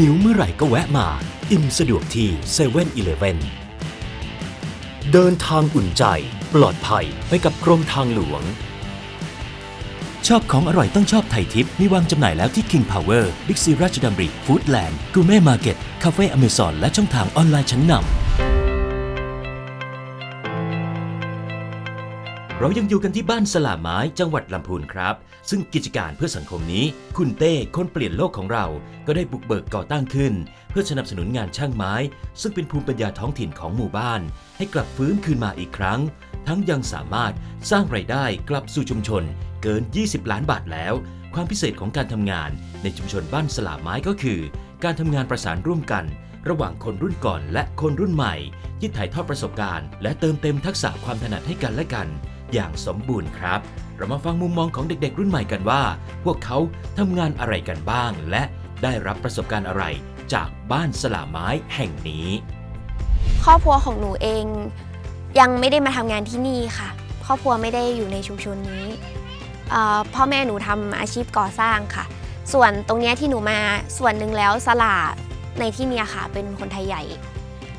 หิวเมื่อไหร่ก็แวะมา อิ่มสะดวกที่7 e เ e ่ e อเเดินทางอุ่นใจ ปลอดภัยไปกับกรมทางหลวง ชอบของอร่อยต้องชอบไทยทิป มีวางจำหน่ายแล้วที่ King Power Big C ราชดำริฟู้ดแลนด์กูเม่มาร์เก็ตคาเฟ่อเมซอนและช่องทางออนไลน์ชั้นนำ เรายังอยู่กันที่บ้านสลาไม้จังหวัดลำพูนครับ ซึ่งกิจการเพื่อสังคมนี้ คุณเต้คนเปลี่ยนโลกของเรา ก็ได้บุกเบิกก่อตั้งขึ้น เพื่อสนับสนุนงานช่างไม้ ซึ่งเป็นภูมิปัญญาท้องถิ่นของหมู่บ้าน ให้กลับฟื้นคืนมาอีกครั้ง ทั้งยังสามารถสร้างไรายได้กลับสู่ชุมชน เกิน 20 ล้านบาทแล้ว ความพิเศษของการทำงาน ในชุมชนบ้านสลาไม้ก็คือ การทำงานประสานร่วมกันระหว่างคนรุ่นก่อนและคนรุ่นใหม่ ที่ถ่ายทอดประสบการณ์ และเติมเต็มทักษะความถนัดให้กันและกัน อย่างสมบูรณ์ครับ เรามาฟังมุมมองของเด็กๆ รุ่นใหม่กันว่า พวกเขาทำงานอะไรกันบ้าง และได้รับประสบการณ์อะไรจากบ้านสลาไม้แห่งนี้ ครอบครัวของหนูเองยังไม่ได้มาทำงานที่นี่ค่ะ ครอบครัวไม่ได้อยู่ในชุมชนนี้เอ่อพ่อแม่หนูทำอาชีพก่อสร้างค่ะ ส่วนตรงเนี้ยที่หนูมาส่วนหนึ่งแล้วสลาในที่เนี่ยค่ะเป็นคนไทยใหญ่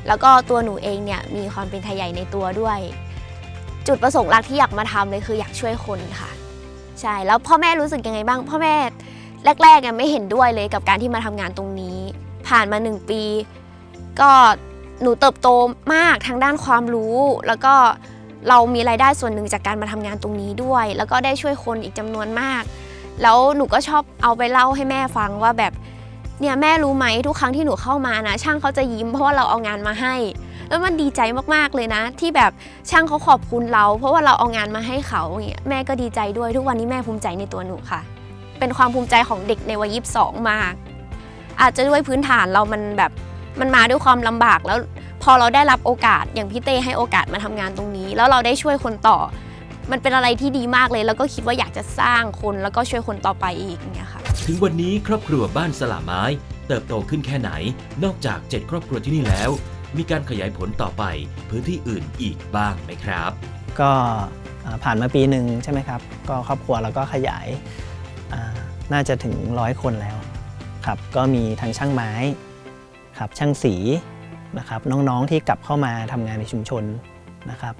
แล้วก็ตัวหนูเองเนี่ยมีความเป็นไทยใหญ่ในตัวด้วย จุดประสงค์หลักที่อยากมาทำเลยคืออยากช่วยคนค่ะ ใช่ แล้วพ่อแม่รู้สึกยังไงบ้าง พ่อแม่แรกๆยังไม่เห็นด้วยเลยกับการที่มาทำงานตรงนี้ ผ่านมาหนึ่งปี ก็หนูเติบโตมากทางด้านความรู้ แล้วก็เรามีรายได้ส่วนหนึ่งจากการมาทำงานตรงนี้ด้วย แล้วก็ได้ช่วยคนอีกจำนวนมาก แล้วหนูก็ชอบเอาไปเล่าให้แม่ฟังว่าแบบเนี่ยแม่รู้ไหมทุกครั้งที่หนูเข้ามานะ ช่างเขาจะยิ้มเพราะว่าเราเอางานมาให้ แล้วมันดีใจมากๆเลยนะ ที่แบบช่างเขาขอบคุณเรา เพราะว่าเราเอางานมาให้เขาอย่างเงี้ยแม่ก็ดีใจด้วยทุกวันนี้แม่ภูมิใจในตัวหนูค่ะ เป็นความภูมิใจของเด็กในวัยยีิบสองมาก อาจจะด้วยพื้นฐานเรามันแบบมันมาด้วยความลำบากแล้วพอเราได้รับโอกาสอย่างพี่เต้ให้โอกาสมาทำงานตรงนี้ แล้วเราได้ช่วยคนต่อ มันเป็นอะไรที่ดีมากเลย แล้วก็คิดว่าอยากจะสร้างคนแล้วก็ช่วยคนต่อไปอีกอย่างเงี้ยค่ะ ถึงวันนี้ครอบครัวบ้านสลาไม้ เติบโตขึ้นแค่ไหน นอกจาก 7 ครอบครัวที่นี่แล้ว มีการขยายผลต่อไปพื้นที่อื่นอีกบ้างไหมครับ ก็ผ่านมาปีหนึ่งใช่ไหมครับ ก็ครอบครัวเราก็ขยายน่าจะถึงร้อยคนแล้วครับก็มีทั้งช่างไม้ครับช่างสีนะครับน้องๆที่กลับเข้ามาทำงานในชุมชนนะครับ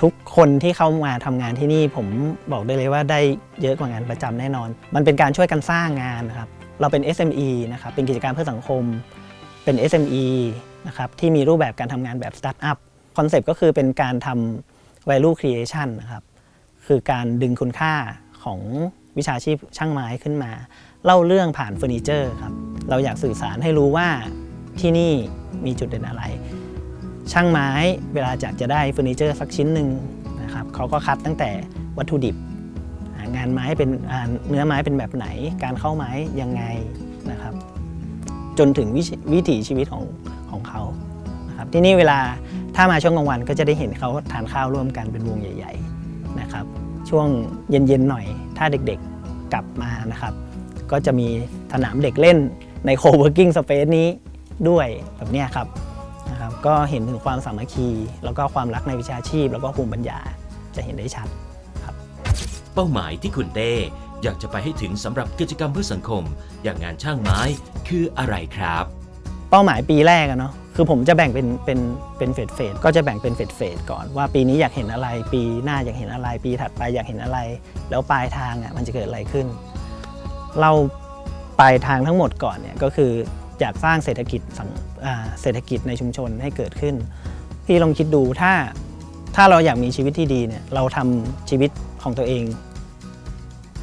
ทุกคนที่เข้ามาทำงานที่นี่ผมบอกได้เลยว่าได้เยอะกว่างานประจำแน่นอน มันเป็นการช่วยกันสร้างงานนะครับเราเป็น SME นะครับเป็นกิจการเพื่อสังคมเป็น SME นะครับที่มีรูปแบบการทำงานแบบสตาร์ทอัพคอนเซปต์ก็คือเป็นการทำ value creation นะครับคือการดึงคุณค่าของวิชาชีพช่างไม้ขึ้นมา เล่าเรื่องผ่านเฟอร์นิเจอร์ครับเราอยากสื่อสารให้รู้ว่าที่นี่มีจุดเด่นอะไร ช่างไม้เวลาจากจะได้เฟอร์นิเจอร์สักชิ้นหนึ่งนะครับเขาก็คัดตั้งแต่วัตถุดิบ งานไม้เป็นเนื้อไม้เป็นแบบไหน การเข้าไม้ยังไงนะครับ จนถึงวิวิถีชีวิตของ ของเขานะครับที่นี่เวลาถ้ามาช่วงกลางวันก็จะได้เห็นเขาทานข้าวร่วมกันเป็นวงใหญ่ๆนะครับช่วงเย็นๆหน่อย ถ้าเด็กๆกลับมานะครับ ก็จะมีสนามเด็กเล่นใน co-working space นี้ด้วยแบบนี้ครับนะครับก็เห็นถึงความสามัคคี แล้วก็ความรักในวิชาชีพ แล้วก็ภูมิปัญญาจะเห็นได้ชัดครับ เป้าหมายที่คุณเต้อยากจะไปให้ถึงสำหรับกิจกรรมเพื่อสังคม อย่างงานช่างไม้คืออะไรครับ เป้าหมายปีแรกอะเนาะคือผมจะแบ่งเป็นเป็นเป็นเฟสเฟสก็จะแบ่งเป็นเฟสเฟสก่อนว่าปีนี้อยากเห็นอะไร ปีหน้าอยากเห็นอะไร ปีถัดไปอยากเห็นอะไร แล้วปลายทางอะมันจะเกิดอะไรขึ้น เราปลายทางทั้งหมดก่อนเนี่ยก็คืออยากสร้างเศรษฐกิจสังอ่าเศรษฐกิจในชุมชนให้เกิดขึ้นพี่ลองคิดดูถ้าถ้าเราอยากมีชีวิตที่ดีเนี่ยเราทำชีวิตของตัวเอง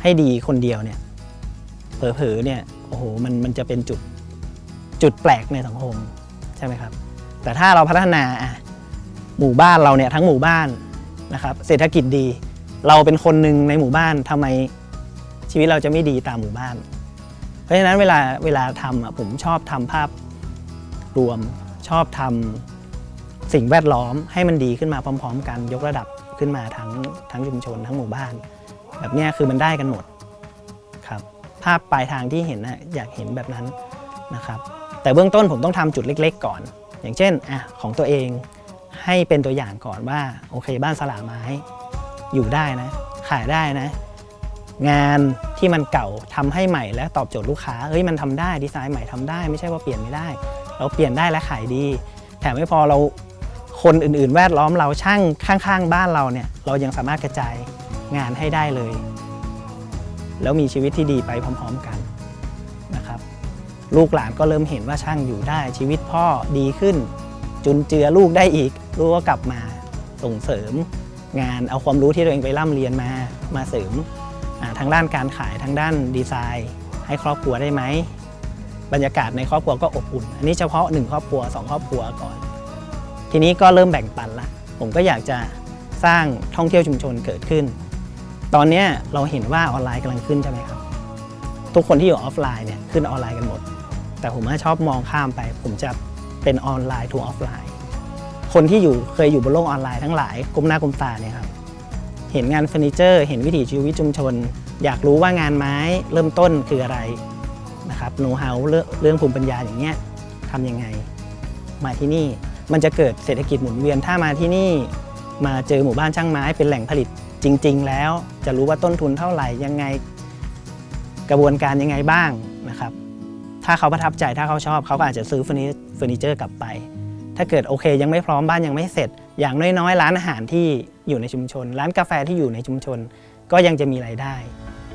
ให้ดีคนเดียวเนี่ยเผลอๆเนี่ยโอ้โหมันมันจะเป็นจุด จุดแปลกในสังคมใช่ไหมครับ แต่ถ้าเราพัฒนาหมู่บ้านเราเนี่ยทั้งหมู่บ้านนะครับ เศรษฐกิจดี เราเป็นคนหนึ่งในหมู่บ้านทำไมชีวิตเราจะไม่ดีตามหมู่บ้าน เพราะฉะนั้นเวลาเวลาทำผมชอบทำภาพรวมชอบทำสิ่งแวดล้อมให้มันดีขึ้นมาพร้อม ๆ กันยกระดับขึ้นมาทั้งทั้งชุมชนทั้งหมู่บ้าน แบบนี้คือมันได้กันหมดครับ ภาพปลายทางที่เห็นนะอยากเห็นแบบนั้นนะครับ แต่เบื้องต้นผมต้องทำจุดเล็ก ๆ ก่อน อย่างเช่นอของตัวเองให้เป็นตัวอย่างก่อนว่าโอเค บ้านสลาไม้อยู่ได้นะ ขายได้นะ งานที่มันเก่าทำให้ใหม่และตอบโจทย์ลูกค้าเฮ้ยมันทำได้ดีไซน์ใหม่ทำได้ ไม่ใช่ว่าเปลี่ยนไม่ได้ เราเปลี่ยนได้และขายดี แถมไม่พอเราคนอื่นๆ แวดล้อมเราช่างข้างๆ บ้านเราเนี่ยเรายังสามารถกระจายงานให้ได้เลย แล้วมีชีวิตที่ดีไปพร้อม ๆ กัน ลูกหลานก็เริ่มเห็นว่าช่างอยู่ได้ชีวิตพ่อดีขึ้น จุนเจือลูกได้อีก ลูกก็กลับมาส่งเสริม งานเอาความรู้ที่ตัวเองไปร่ำเรียนมามาเสริมอ่าทางด้านการขายทางด้านดีไซน์ ให้ครอบครัวได้ไหมบรรยากาศในครอบครัวก็อบอุ่น อันนี้เฉพาะหนึ่งครอบครัวสองครอบครัวก่อน ทีนี้ก็เริ่มแบ่งปันละผมก็อยากจะสร้างท่องเที่ยวชุมชนเกิดขึ้น ตอนนี้เราเห็นว่าออนไลน์กำลังขึ้นใช่ไหมครับ ทุกคนที่อยู่ออฟไลน์เนี่ยขึ้นออนไลน์กันหมด แต่ผมชอบมองข้ามไป ผมจะเป็นออนไลน์ทูออฟไลน์ คนที่อยู่เคยอยู่บนโลกออนไลน์ทั้งหลายก้มหน้าก้มตาเนี่ยครับเห็นงานเฟอร์นิเจอร์เห็นวิถีชีวิตชุมชน อยากรู้ว่างานไม้เริ่มต้นคืออะไรนะครับโน้ตเฮาเรื่องเรื่องภูมิปัญญาอย่างเงี้ยทำยังไง มาที่นี่มันจะเกิดเศรษฐกิจหมุนเวียนถ้ามาที่นี่ มาเจอหมู่บ้านช่างไม้เป็นแหล่งผลิตจริง ๆ แล้ว จะรู้ว่าต้นทุนเท่าไหร่ยังไง กระบวนการยังไงบ้างนะครับ ถ้าเขาประทับใจถ้าเขาชอบเขาก็อาจจะซื้อเฟอร์นิเจอร์กลับไป ถ้าเกิดโอเค ยังไม่พร้อมบ้านยังไม่เสร็จ อย่างน้อยๆ ร้านอาหารที่อยู่ในชุมชน ร้านกาแฟที่อยู่ในชุมชน ก็ยังจะมีรายได้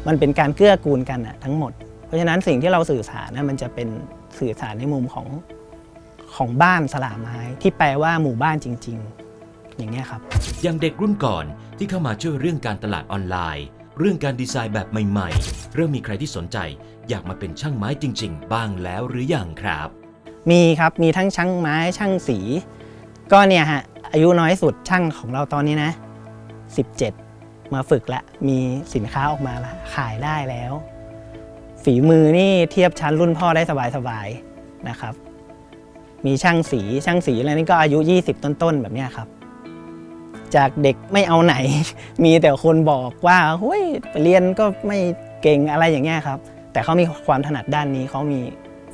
มันเป็นการเกื้อกูลกันอะทั้งหมด เพราะฉะนั้นสิ่งที่เราสื่อสารนะมันจะเป็นสื่อสารในมุมของของบ้านสลาไม้ที่แปลว่าหมู่บ้านจริง ๆ อย่างเงี้ยครับอย่างเด็กรุ่นก่อนที่เข้ามาช่วยเรื่องการตลาดออนไลน์ เรื่องการดีไซน์แบบใหม่ ๆ เริ่มมีใครที่สนใจอยากมาเป็นช่างไม้จริง ๆ บ้างแล้วหรืออยังครับ มีครับมีทั้งช่างไม้ช่างสี ก็เนี่ยฮะอายุน้อยสุดช่างของเราตอนนี้นะ 17 มาฝึกละมีสินค้าออกมาละขายได้แล้ว ฝีมือนี่เทียบชั้นรุ่นพ่อได้สบายๆนะครับ มีช่างสีช่างสีอะไรนี่ก็อายุ 20 ต้นๆ แบบเนี้ยครับ จากเด็กไม่เอาไหน มีแต่คนบอกว่าเฮ้ยเรียนก็ไม่เก่งอะไรอย่างเงี้ยครับ แต่เขามีความถนัดด้านนี้เขามี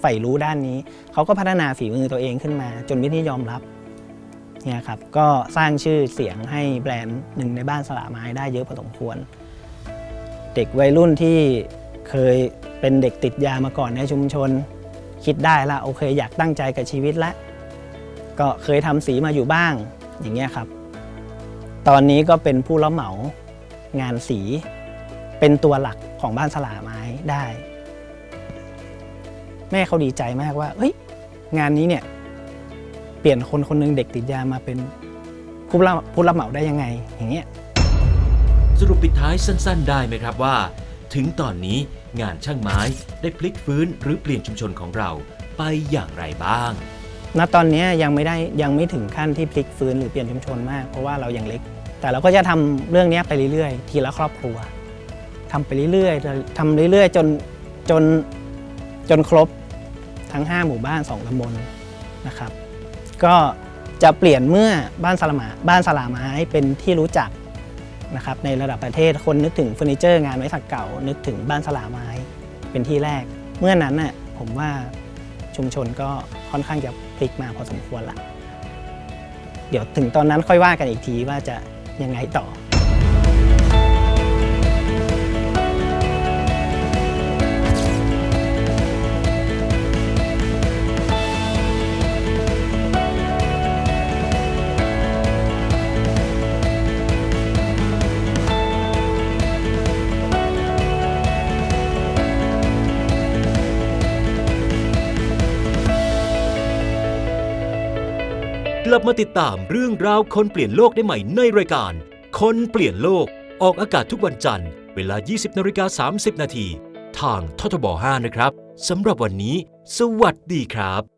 ใฝ่รู้ด้านนี้ เขาก็พัฒนาฝีมือตัวเองขึ้นมา จนเป็นที่ยอมรับเนี่ยครับก็สร้างชื่อเสียงให้แบรนด์หนึ่งในบ้านสละไม้ได้เยอะพอสมควร เด็กวัยรุ่นที่เคยเป็นเด็กติดยามาก่อนในชุมชน คิดได้ละโอเคอยากตั้งใจกับชีวิตละก็เคยทำสีมาอยู่บ้างอย่างเงี้ยครับ ตอนนี้ก็เป็นผู้รับเหมางานสีเป็นตัวหลักของบ้านสลาไม้ได้ แม่เขาดีใจมากว่าเฮ้ยงานนี้เนี่ยเปลี่ยนคนคนหนึงเด็กติดยามาเป็นผู้รับผู้รับเหมาได้ยังไงอย่างเงี้ยสรุปปิดท้ายสั้น ๆ ได้ไหมครับว่า ถึงตอนนี้งานช่างไม้ได้พลิกฟื้นหรือเปลี่ยนชุมชนของเราไปอย่างไรบ้าง ณตอนเนี้ยยังไม่ได้ยังไม่ถึงขั้นที่พลิกฟื้นหรือเปลี่ยนชุมชนมากเพราะว่าเรายังเล็ก แต่เราก็จะทำเรื่องเนี้ยไปเรื่อยๆ ทีละครอบครัวทำไปเรื่อยๆทำเรื่อยๆ จนจนจนครบ ทั้ง 5 หมู่บ้าน 2ตำบลนะครับ ก็จะเปลี่ยนเมื่อบ้านสลามาบ้านสลาไม้เป็นที่รู้จักนะครับในระดับประเทศคนนึกถึงเฟอร์นิเจอร์งานไม้สักเก่า นึกถึงบ้านสลาไม้เป็นที่แรก เมื่อนั้นน่ะผมว่าชุมชนก็ค่อนข้างจะพลิกมาพอสมควรละเดี๋ยวถึงตอนนั้นค่อยว่ากันอีกทีว่าจะยังไงต่อ กลับมาติดตามเรื่องราวคนเปลี่ยนโลกได้ใหม่ในรายการ คนเปลี่ยนโลกออกอากาศทุกวันจันทร์ เวลา 20นาฬิกา30 นาทีทางททบ 5 นะครับสำหรับวันนี้ สวัสดีครับ